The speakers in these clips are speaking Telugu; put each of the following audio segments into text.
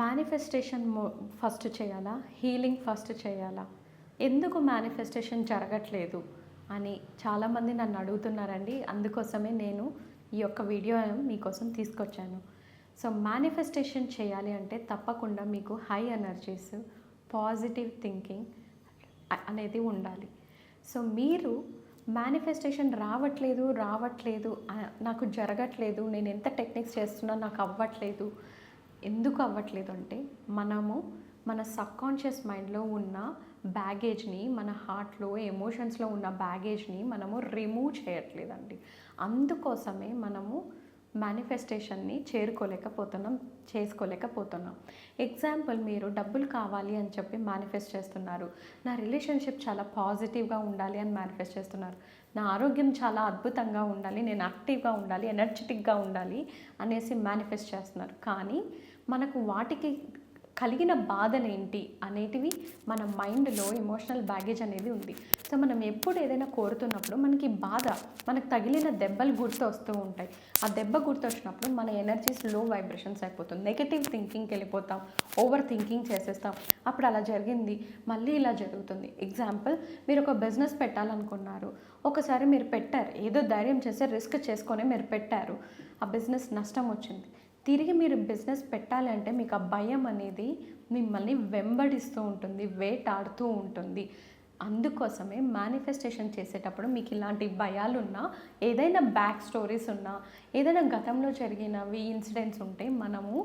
మేనిఫెస్టేషన్ ఫస్ట్ చేయాలా? హీలింగ్ ఫస్ట్ చేయాలా? ఎందుకు మేనిఫెస్టేషన్ జరగట్లేదు? అని చాలామంది నన్ను అడుగుతున్నారండి. అందుకోసమే నేను ఈ యొక్క వీడియో మీకోసం తీసుకొచ్చాను. సో మేనిఫెస్టేషన్ చేయాలి అంటే తప్పకుండా మీకు హై ఎనర్జీస్ పాజిటివ్ థింకింగ్ అనేది ఉండాలి. సో మీరు మేనిఫెస్టేషన్ రావట్లేదు రావట్లేదు నాకు జరగట్లేదు నేను ఎంత టెక్నిక్స్ చేస్తున్నా నాకు అవ్వట్లేదు ఎందుకు అవ్వట్లేదు అంటే మనము మన సబ్కాన్షియస్ మైండ్లో ఉన్న బ్యాగేజ్ని మన హార్ట్లో ఎమోషన్స్లో ఉన్న బ్యాగేజ్ని మనము రిమూవ్ చేయట్లేదండి. అందుకోసమే మనము మేనిఫెస్టేషన్ని చేరుకోలేకపోతున్నాం చేసుకోలేకపోతున్నాం. ఎగ్జాంపుల్ మీరు డబ్బులు కావాలి అని చెప్పి మేనిఫెస్ట్ చేస్తున్నారు. నా రిలేషన్షిప్ చాలా పాజిటివ్గా ఉండాలి అని మేనిఫెస్ట్ చేస్తున్నారు. నా ఆరోగ్యం చాలా అద్భుతంగా ఉండాలి నేను యాక్టివ్గా ఉండాలి ఎనర్జెటిక్గా ఉండాలి అనేసి మేనిఫెస్ట్ చేస్తున్నారు. కానీ మనకు వాటికి కలిగిన బాధలేంటి అనేటివి మన మైండ్లో ఎమోషనల్ బ్యాగేజ్ అనేది ఉంది. సో మనం ఎప్పుడు ఏదైనా కోరుతున్నప్పుడు మనకి బాధ మనకు తగిలిన దెబ్బలు గుర్తు వస్తూ ఉంటాయి. ఆ దెబ్బ గుర్తు వచ్చినప్పుడు మన ఎనర్జీస్లో వైబ్రేషన్స్ అయిపోతుంది. నెగటివ్ థింకింగ్కి వెళ్ళిపోతాం ఓవర్ థింకింగ్ చేసేస్తాం. అప్పుడు అలా జరిగింది మళ్ళీ ఇలా జరుగుతుంది. ఎగ్జాంపుల్ మీరు ఒక బిజినెస్ పెట్టాలనుకున్నారు. ఒకసారి మీరు పెట్టారు ఏదో ధైర్యం చేసి రిస్క్ చేసుకొని మీరు పెట్టారు. ఆ బిజినెస్ నష్టం వచ్చింది. తిరిగి మీరు బిజినెస్ పెట్టాలంటే మీకు ఆ భయం అనేది మిమ్మల్ని వెంబడిస్తూ ఉంటుంది వేటాడుతూ ఉంటుంది. అందుకోసమే మేనిఫెస్టేషన్ చేసేటప్పుడు మీకు ఇలాంటి భయాలు ఉన్నా ఏదైనా బ్యాక్ స్టోరీస్ ఉన్నా ఏదైనా గతంలో జరిగినవి ఇన్సిడెంట్స్ ఉంటే మనము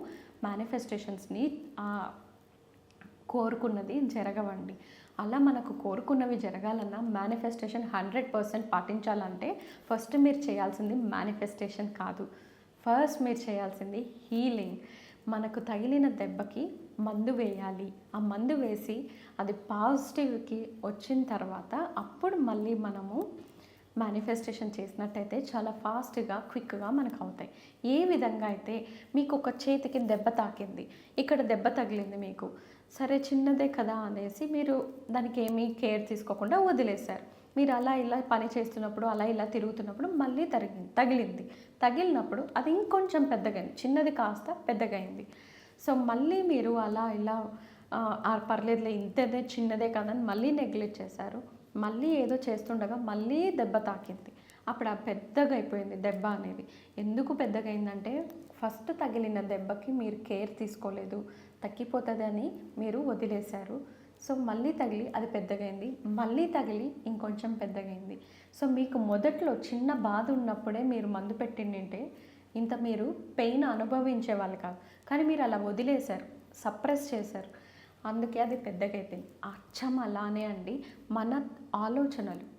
మేనిఫెస్టేషన్స్ని కోరుకున్నది జరగవండి. అలా మనకు కోరుకున్నవి జరగాలన్నా మేనిఫెస్టేషన్ హండ్రెడ్ పర్సెంట్ పాటించాలంటే ఫస్ట్ మీరు చేయాల్సింది మేనిఫెస్టేషన్ కాదు. ఫస్ట్ మీరు చేయాల్సింది హీలింగ్. మనకు తగిలిన దెబ్బకి మందు వేయాలి. ఆ మందు వేసి అది పాజిటివ్కి వచ్చిన తర్వాత అప్పుడు మళ్ళీ మనము మేనిఫెస్టేషన్ చేసినట్టయితే చాలా ఫాస్ట్గా క్విక్గా మనకు అవుతాయి. ఏ విధంగా అయితే మీకు ఒక చేతికి దెబ్బ తాకింది ఇక్కడ దెబ్బ తగిలింది మీకు సరే చిన్నదే కదా అనేసి మీరు దానికి ఏమీ కేర్ తీసుకోకుండా వదిలేశారు. మీరు అలా ఇలా పని చేస్తున్నప్పుడు అలా ఇలా తిరుగుతున్నప్పుడు మళ్ళీ తరిగింది తగిలింది. తగిలినప్పుడు అది ఇంకొంచెం పెద్దగైంది. చిన్నది కాస్త పెద్దగైంది. సో మళ్ళీ మీరు అలా ఇలా పర్లేదులే ఇంతదే చిన్నదే కాదని మళ్ళీ నెగ్లెక్ట్ చేశారు. మళ్ళీ ఏదో చేస్తుండగా మళ్ళీ దెబ్బ తాకింది. అప్పుడు ఆ పెద్దగా అయిపోయింది దెబ్బ అనేది. ఎందుకు పెద్దగా అయిందంటే ఫస్ట్ తగిలిన దెబ్బకి మీరు కేర్ తీసుకోలేదు. తగ్గిపోతుందని మీరు వదిలేశారు. సో మళ్ళీ తగిలి అది పెద్దగైంది. మళ్ళీ తగిలి ఇంకొంచెం పెద్దగైంది. సో మీకు మొదట్లో చిన్న బాధ ఉన్నప్పుడే మీరు మందు పెట్టిండింటే ఇంత మీరు పెయిన్ అనుభవించే వాళ్ళు కాదు. కానీ మీరు అలా వదిలేశారు సప్రెస్ చేశారు. అందుకే అది పెద్దగా అయిపోయింది అచ్చం అలానే అండి మన ఆలోచనలు.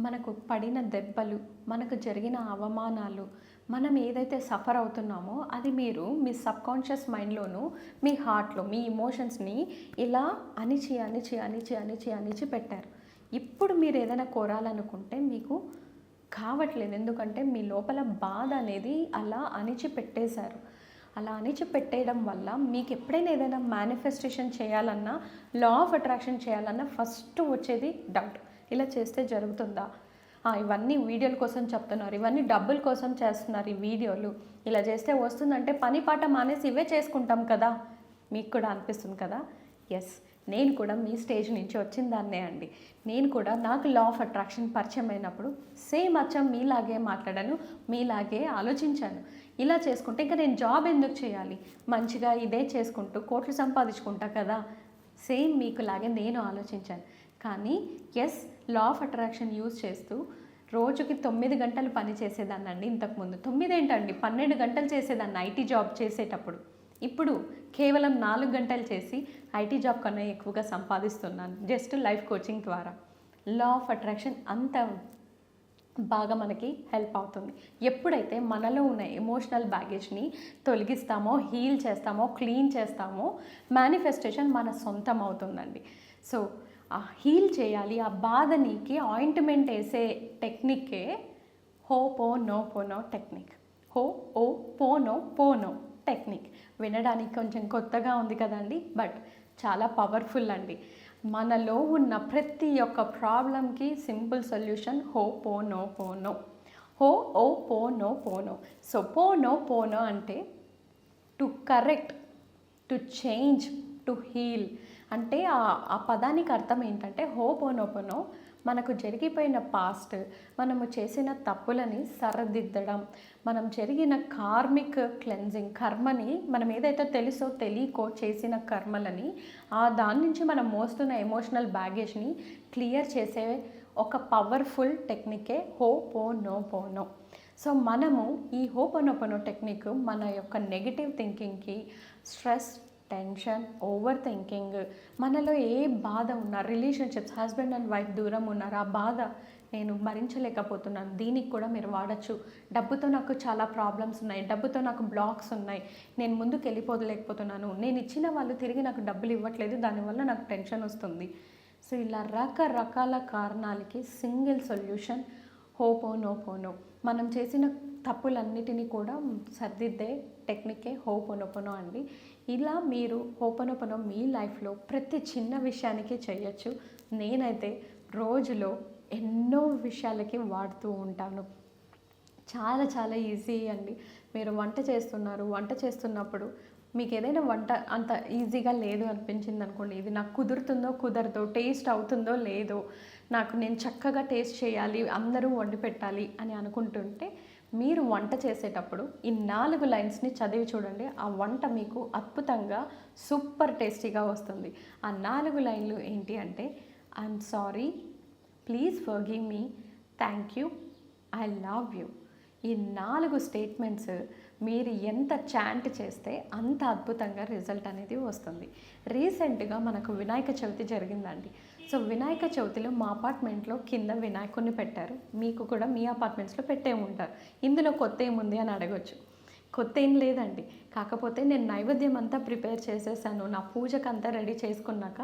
మనకు పడిన దెబ్బలు మనకు జరిగిన అవమానాలు మనం ఏదైతే సఫర్ అవుతున్నామో అది మీరు మీ సబ్కాన్షియస్ మైండ్లోను మీ హార్ట్లో మీ ఇమోషన్స్ని ఇలా అణిచి అణిచి అణిచి అణిచి అణిచి పెట్టారు. ఇప్పుడు మీరు ఏదైనా కోరాలనుకుంటే మీకు కావట్లేదు. ఎందుకంటే మీ లోపల బాధ అనేది అలా అణిచి పెట్టేశారు. అలా అణిచి పెట్టేయడం వల్ల మీకు ఎప్పుడైనా ఏదైనా మేనిఫెస్టేషన్ చేయాలన్నా లా ఆఫ్ అట్రాక్షన్ చేయాలన్నా ఫస్ట్ వచ్చేది డౌట్ ఇలా చేస్తే జరుగుతుందా? ఇవన్నీ వీడియోల కోసం చెప్తున్నారు. ఇవన్నీ డబ్బుల కోసం చేస్తున్నారు ఈ వీడియోలు. ఇలా చేస్తే వస్తుందంటే పని పాట మానేసి ఇవే చేసుకుంటాం కదా. మీకు కూడా అనిపిస్తుంది కదా? ఎస్ నేను కూడా మీ స్టేజ్ నుంచి వచ్చిన దాన్నే అండి. నేను కూడా నాకు లా ఆఫ్ అట్రాక్షన్ పరిచయం అయినప్పుడు సేమ్ అచ్చం మీలాగే మాట్లాడాను మీలాగే ఆలోచించాను. ఇలా చేసుకుంటే ఇంకా నేను జాబ్ ఎందుకు చేయాలి? మంచిగా ఇదే చేసుకుంటూ కోట్లు సంపాదించుకుంటా కదా? సేమ్ మీకులాగే నేను ఆలోచించాను. కానీ yes law of attraction use చేస్తూ రోజుకి తొమ్మిది గంటలు పని చేసేదాన్ని అండి ఇంతకుముందు. తొమ్మిది ఏంటండి? పన్నెండు గంటలు చేసేదాన్ని ఐటీ జాబ్ చేసేటప్పుడు. ఇప్పుడు కేవలం నాలుగు గంటలు చేసి ఐటీ జాబ్ కన్నా ఎక్కువగా సంపాదిస్తున్నాను. జస్ట్ లైఫ్ కోచింగ్ ద్వారా. లా ఆఫ్ అట్రాక్షన్ అంత బాగా మనకి హెల్ప్ అవుతుంది. ఎప్పుడైతే మనలో ఉన్న ఎమోషనల్ బ్యాగేజ్ని తొలగిస్తామో హీల్ చేస్తామో క్లీన్ చేస్తామో మేనిఫెస్టేషన్ మన సొంతం అవుతుందండి. సో హీల్ చేయాలి ఆ బాధనికి ఆయింట్మెంట్ వేసే టెక్నిక్కే హో పో నో పోనో టెక్నిక్. హో ఓ పోనో పోనో టెక్నిక్. వినడానికి కొంచెం కొత్తగా ఉంది కదండి బట్ చాలా పవర్ఫుల్ అండి. మనలో ఉన్న ప్రతి ఒక్క ప్రాబ్లంకి సింపుల్ సొల్యూషన్ హో పోనో పోనో హో ఓ పోనో పోనో సో పోనో పోనో అంటే to correct to change to heal. అంటే ఆ ఆ పదానికి అర్థం ఏంటంటే హోపోనోపోనో మనకు జరిగిపోయిన పాస్ట్ మనము చేసిన తప్పులని సరిదిద్దడం మనం జరిగిన కార్మిక్ క్లెన్జింగ్ కర్మని మనం ఏదైతే తెలుసో తెలియకో చేసిన కర్మలని ఆ దాని నుంచి మనం మోస్తున్న ఎమోషనల్ బ్యాగేజ్ని క్లియర్ చేసే ఒక పవర్ఫుల్ టెక్నికే హో పో నో పోనో సో మనము ఈ హోపోనోపోనో టెక్నిక్ మన యొక్క నెగిటివ్ థింకింగ్కి స్ట్రెస్ టెన్షన్ ఓవర్ థింకింగ్ మనలో ఏ బాధ ఉన్నా రిలేషన్షిప్స్ హస్బెండ్ అండ్ వైఫ్ దూరం ఉన్నారు ఆ బాధ నేను భరించలేకపోతున్నాను. దీనికి కూడా మీరు వాడచ్చు. డబ్బుతో నాకు చాలా ప్రాబ్లమ్స్ ఉన్నాయి. డబ్బుతో నాకు బ్లాక్స్ ఉన్నాయి. నేను ముందుకు వెళ్ళిపోలేకపోతున్నాను నేను ఇచ్చిన వాళ్ళు తిరిగి నాకు డబ్బులు ఇవ్వట్లేదు. దానివల్ల నాకు టెన్షన్ వస్తుంది. సో ఇలా రకరకాల కారణాలకి single solution Ho'oponopono మనం చేసిన తప్పులన్నిటినీ కూడా సర్దిద్దే టెక్నికే హోపోనోపోనో అండి. ఇలా మీరు హోపనొపనో మీ లైఫ్లో ప్రతి చిన్న విషయానికి చేయొచ్చు. నేనైతే రోజులో ఎన్నో విషయాలకి వాడుతూ ఉంటాను. చాలా చాలా ఈజీ అండి. మీరు వంట చేస్తున్నారు వంట చేస్తున్నప్పుడు మీకు ఏదైనా వంట అంత ఈజీగా లేదు అనిపించింది అనుకోండి. ఇది నాకు కుదురుతుందో కుదరదో టేస్ట్ అవుతుందో లేదో నాకు నేను చక్కగా టేస్ట్ చేయాలి అందరూ వండి పెట్టాలి అని అనుకుంటుంటే మీరు వంట చేసేటప్పుడు ఈ నాలుగు లైన్స్ని చదివి చూడండి. ఆ వంట మీకు అద్భుతంగా సూపర్ టేస్టీగా వస్తుంది. ఆ నాలుగు లైన్లు ఏంటి అంటే I'm sorry please forgive me thank you I love you ఈ నాలుగు స్టేట్మెంట్స్ మీరు ఎంత చాంట్ చేస్తే అంత అద్భుతంగా రిజల్ట్ అనేది వస్తుంది. రీసెంట్గా మనకు వినాయక చవితి జరిగిందండి. సో వినాయక చవితిలో మా అపార్ట్మెంట్లో కింద వినాయకుడిని పెట్టారు. మీకు కూడా మీ అపార్ట్మెంట్స్లో పెట్టే ఉంటారు. ఇందులో కొత్త ఏముంది అని అడగచ్చు. కొత్త ఏం లేదండి. కాకపోతే నేను నైవేద్యం అంతా ప్రిపేర్ చేసేసాను. నా పూజకు అంతా రెడీ చేసుకున్నాక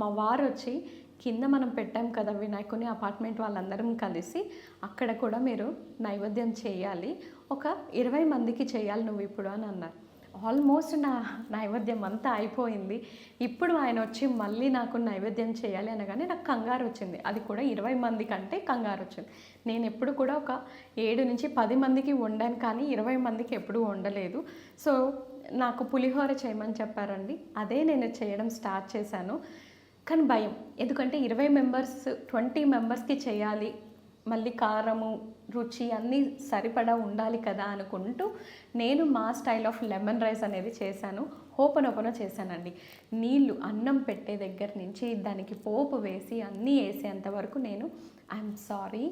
మా వారు వచ్చి కింద మనం పెట్టాం కదా వినాయకుని అపార్ట్మెంట్ వాళ్ళందరం కలిసి అక్కడ కూడా మీరు నైవేద్యం చేయాలి. ఒక ఇరవై మందికి చేయాలి నువ్వు ఇప్పుడు అని అన్నారు. ఆల్మోస్ట్ నా నైవేద్యం అంతా అయిపోయింది. ఇప్పుడు ఆయన వచ్చి మళ్ళీ నాకు నైవేద్యం చేయాలి అనగానే నాకు కంగారు వచ్చింది. అది కూడా ఇరవై మంది కంటే కంగారు వచ్చింది. నేను ఎప్పుడు కూడా ఒక ఏడు నుంచి పది మందికి వండాను కానీ ఇరవై మందికి ఎప్పుడూ వండలేదు. సో నాకు పులిహోర చేయమని చెప్పారండి. అదే నేను చేయడం స్టార్ట్ చేశాను. కానీ భయం. ఎందుకంటే ఇరవై మెంబర్స్ ట్వంటీ మెంబర్స్కి చేయాలి మళ్ళీ కారము రుచి అన్నీ సరిపడా ఉండాలి కదా అనుకుంటూ నేను మా స్టైల్ ఆఫ్ లెమన్ రైస్ అనేది చేశాను. హోపనోపన చేశానండి. నీళ్ళు అన్నం పెట్టే దగ్గర నుంచి దానికి పోపు వేసి అన్నీ వేసేంత వరకు నేను I'm sorry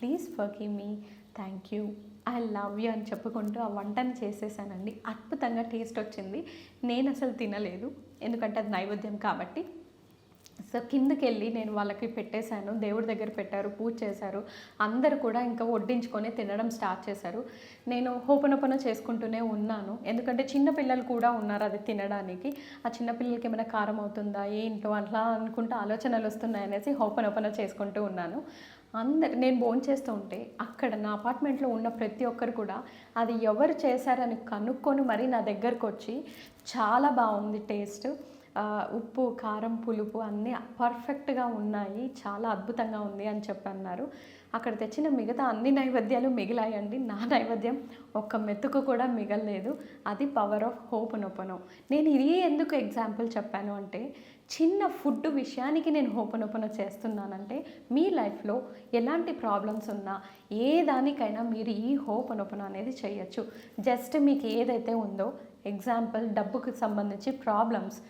please forgive me thank you I love you అని చెప్పుకుంటూ ఆ వంటను చేసేసానండి. అద్భుతంగా టేస్ట్ వచ్చింది. నేను అసలు తినలేదు. ఎందుకంటే అది నైవేద్యం కాబట్టి సో కిందకి వెళ్ళి నేను వాళ్ళకి పెట్టేశాను దేవుడి దగ్గర పెట్టారు పూజ చేశారు. అందరు కూడా ఇంకా వడ్డించుకొని తినడం స్టార్ట్ చేశారు. నేను హోపనోపన చేసుకుంటూనే ఉన్నాను. ఎందుకంటే చిన్న పిల్లలు కూడా ఉన్నారు అది తినడానికి. ఆ చిన్న పిల్లలకి ఏమైనా కారం అవుతుందా ఏంటో అట్లా అనుకుంటూ ఆలోచనలు వస్తున్నాయనేసి అనేసి చేసుకుంటూ ఉన్నాను. అందరు నేను భోజనం చేస్తూ ఉంటే అక్కడ నా అపార్ట్మెంట్లో ఉన్న ప్రతి ఒక్కరు కూడా అది ఎవరు చేశారని కనుక్కొని మరీ నా దగ్గరకు వచ్చి చాలా బాగుంది టేస్ట్. ఉప్పు కారం పులుపు అన్నీ పర్ఫెక్ట్గా ఉన్నాయి. చాలా అద్భుతంగా ఉంది అని చెప్పి అన్నారు అక్కడ తెచ్చిన మిగతా అన్ని నైవేద్యాలు మిగిలాయండి. నా నైవేద్యం ఒక్క మెతుకు కూడా మిగలలేదు. అది పవర్ ఆఫ్ హోప్ నొపనో నేను ఇది ఎందుకు ఎగ్జాంపుల్ చెప్పాను అంటే చిన్న ఫుడ్ విషయానికి నేను హోపనొపన చేస్తున్నానంటే మీ లైఫ్లో ఎలాంటి ప్రాబ్లమ్స్ ఉన్నా ఏ దానికైనా మీరు ఈ హోపనొపన అనేది చేయొచ్చు. జస్ట్ మీకు ఏదైతే ఉందో ఎగ్జాంపుల్ డబ్బుకు సంబంధించి ప్రాబ్లమ్స్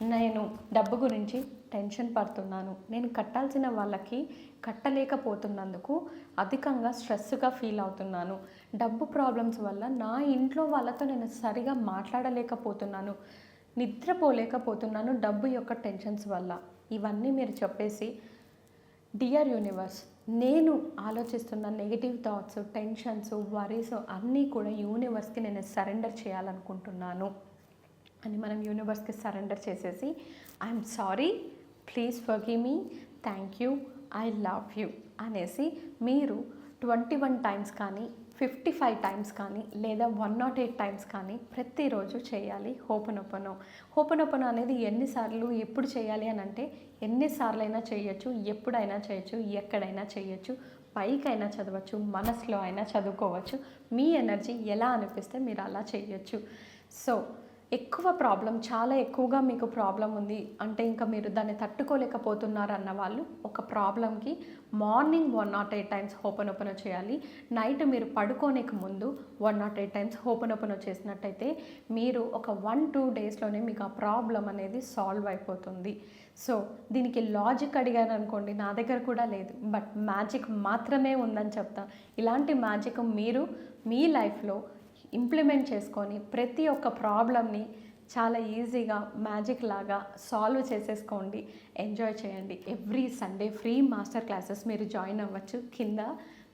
నేను డబ్బు గురించి టెన్షన్ పడుతున్నాను. నేను కట్టాల్సిన వాళ్ళకి కట్టలేకపోతున్నందుకు అధికంగా స్ట్రెస్గా ఫీల్ అవుతున్నాను. డబ్బు ప్రాబ్లమ్స్ వల్ల నా ఇంట్లో వాళ్ళతో నేను సరిగా మాట్లాడలేకపోతున్నాను. నిద్రపోలేకపోతున్నాను డబ్బు యొక్క టెన్షన్స్ వల్ల. ఇవన్నీ మీరు చెప్పేసి డియర్ యూనివర్స్ నేను ఆలోచిస్తున్న నెగిటివ్ థాట్స్ టెన్షన్స్ వరీస్ అన్నీ కూడా యూనివర్స్కి నేను సరెండర్ చేయాలనుకుంటున్నాను. అని మనం యూనివర్స్కి సరెండర్ చేసేసి I'm sorry please forgive me thank you I love you అనేసి మీరు ట్వంటీ వన్ టైమ్స్ కానీ ఫిఫ్టీ ఫైవ్ టైమ్స్ కానీ లేదా వన్ నాట్ ఎయిట్ టైమ్స్ కానీ ప్రతిరోజు చేయాలి హోపనొపనో హోపనొపనో అనేది ఎన్నిసార్లు ఎప్పుడు చేయాలి అని అంటే ఎన్నిసార్లు అయినా చేయొచ్చు ఎప్పుడైనా చేయొచ్చు ఎక్కడైనా చేయొచ్చు పైకైనా చదవచ్చు మనసులో అయినా చదువుకోవచ్చు. మీ ఎనర్జీ ఎలా అనిపిస్తే మీరు అలా చేయొచ్చు. సో ఎక్కువ ప్రాబ్లం చాలా ఎక్కువగా మీకు ప్రాబ్లం ఉంది అంటే ఇంకా మీరు దాన్ని తట్టుకోలేకపోతున్నారు అన్న వాళ్ళు ఒక ప్రాబ్లంకి morning one nought eight times open open చేయాలి. నైట్ మీరు పడుకోనేక ముందు one nought eight times open open చేసినట్టయితే మీరు ఒక వన్ టూ డేస్లోనే మీకు ఆ ప్రాబ్లం అనేది సాల్వ్ అయిపోతుంది. సో దీనికి లాజిక్ అడిగాను అనుకోండి నా దగ్గర కూడా లేదు. బట్ మ్యాజిక్ మాత్రమే ఉందని చెప్తాను ఇలాంటి మ్యాజిక్ మీరు మీ లైఫ్లో ఇంప్లిమెంట్ చేసుకొని ప్రతి ఒక్క ప్రాబ్లమ్ని చాలా ఈజీగా మ్యాజిక్ లాగా సాల్వ్ చేసేసుకోండి. ఎంజాయ్ చేయండి. Every Sunday free master classes మీరు జాయిన్ అవ్వచ్చు. కింద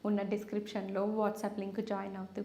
ఉన్న డిస్క్రిప్షన్లో వాట్సాప్ లింక్ జాయిన్ అవుతూ